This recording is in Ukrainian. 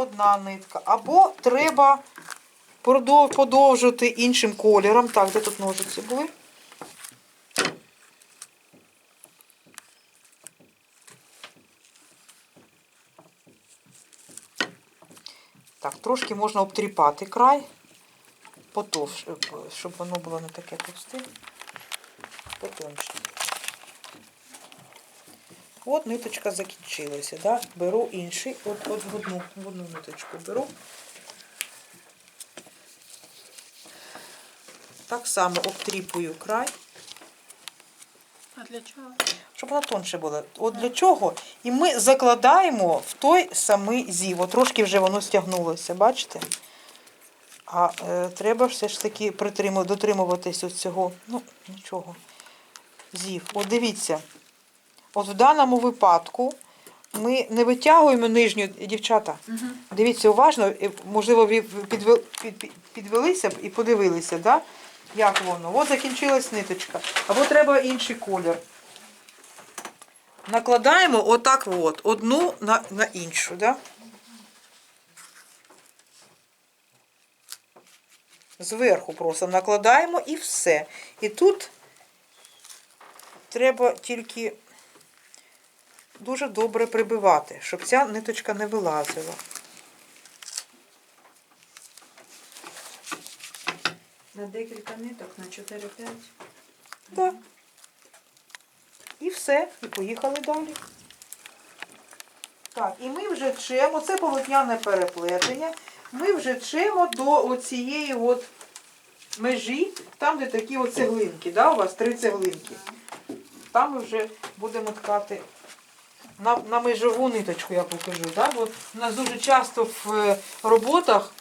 одна нитка. Або треба подовжити іншим кольором. Так, де тут ножиці були? Так, трошки можна обтріпати край, потовш, е, щоб воно було не таке товсте. Потоньше. От ниточка закінчилася. Да? Беру інший, от, от в, одну, в одну ниточку беру. Так само обтріпую край, А для чого? щоб вона тонше була. От для чого? І ми закладаємо в той самий зів. От трошки вже воно стягнулося, бачите? А е, треба все ж таки дотримуватись от цього. Ну, нічого. Зів. От дивіться. От в даному випадку ми не витягуємо нижню, дівчата. Дивіться уважно, можливо, ви підве- під- під- підвелися б і подивилися, да? як воно. От закінчилась ниточка. Або треба інший колір. Накладаємо отак от, одну на, на іншу. Да? Зверху просто накладаємо і все. І тут треба тільки дуже добре прибивати, щоб ця ниточка не вилазила. На декілька ниток, на 4-5. Так. І все, і поїхали далі. Так, і ми вже чемо, це полотняне переплетення, ми вже чемо до оцієї от межі, там, де такі от цеглинки, да, у вас три цеглинки. Там ми вже будемо ткати на, на межову ниточку, я покажу. Да? Бо у нас дуже часто в е, роботах